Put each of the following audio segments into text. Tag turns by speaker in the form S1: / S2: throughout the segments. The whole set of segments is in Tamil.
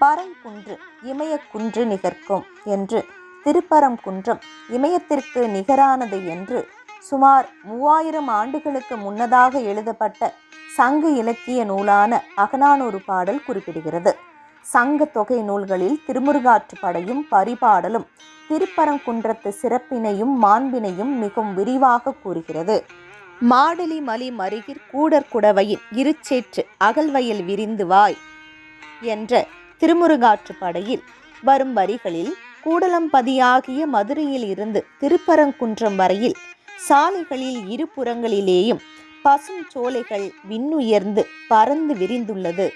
S1: பறங்குன்று இமயக்குன்று நிகர்க்கும் என்று திருப்பரங்குன்றம் இமயத்திற்கு நிகரானது என்று சுமார் மூவாயிரம் ஆண்டுகளுக்கு முன்னதாக எழுதப்பட்ட சங்க இலக்கிய நூலான அகனானூறு பாடல் குறிப்பிடுகிறது. சங்க தொகை நூல்களில் திருமுருகாற்றுப்படையும் பரிபாடலும் திருப்பரங்குன்றத்து சிறப்பினையும் மாண்பினையும் மிகவும் விரிவாக கூறுகிறது. மாடலி மலி மருகிற் கூடற்குடவையின் இருச்சேற்று அகல்வயல் விரிந்து வாய் என்ற திருமுருகாற்றுப்படையில் வரும் வரிகளில் கூடலம்பதியாகிய மதுரையில் இருந்து திருப்பரங்குன்றம் வரையில் சாலைகளில் இருபுறங்களிலேயும் பசும் சோலைகள் விண்ணுயர்ந்து பறந்து விரிந்துள்ளது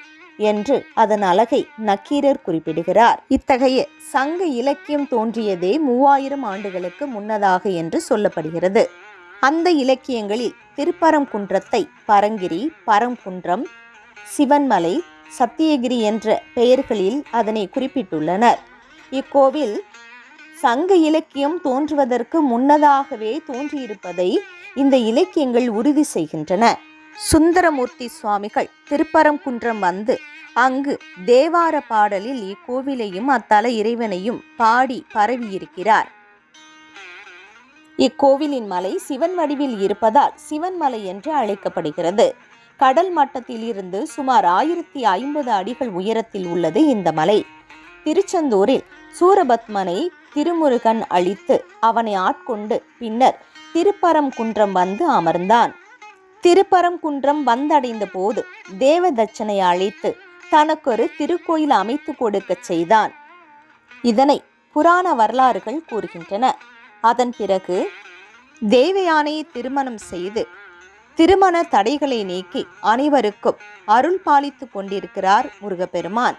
S1: என்று அதன் அழகை நக்கீரர் குறிப்பிடுகிறார். இத்தகைய சங்க இலக்கியம் தோன்றியதே மூவாயிரம் ஆண்டுகளுக்கு முன்னதாக என்று சொல்லப்படுகிறது. அந்த இலக்கியங்களில் திருப்பரங்குன்றத்தை பரங்கிரி பரங்குன்றம் சிவன்மலை சத்தியகிரி என்ற பெயர்களில் அதனை குறிப்பிட்டுள்ளனர். இக்கோவில் சங்க இலக்கியம் தோன்றுவதற்கு முன்னதாகவே தோன்றியிருப்பதை இந்த இலக்கியங்கள் உறுதி செய்கின்றன. சுந்தரமூர்த்தி சுவாமிகள் திருப்பரங்குன்றம் வந்து அங்கு தேவார பாடலில் இக்கோவிலையும் அத்தல இறைவனையும் பாடி பரவியிருக்கிறார். இக்கோவிலின் மலை சிவன் வடிவில் இருப்பதால் சிவன் மலை என்று அழைக்கப்படுகிறது. கடல் மட்டத்தில் இருந்து சுமார் ஆயிரத்தி ஐம்பது அடிகள் உயரத்தில் உள்ளது இந்த மலை. திருச்செந்தூரில் சூரபத்மனை திருமுருகன் அழித்து அவனை ஆட்கொண்டு பின்னர் திருப்பரங்குன்றம் வந்து அமர்ந்தான். திருப்பரங்குன்றம் வந்தடைந்த போது தேவதட்சனை அழைத்து தனக்கொரு திருக்கோயில் அமைத்து கொடுக்கச் செய்தான். இதனை புராண வரலாறுகள் கூறுகின்றன. அதன் பிறகு தேவயானையை திருமணம் செய்து திருமண தடைகளை நீக்கி அனைவருக்கும் அருள் பாலித்து கொண்டிருக்கிறார் முருகப்பெருமான்.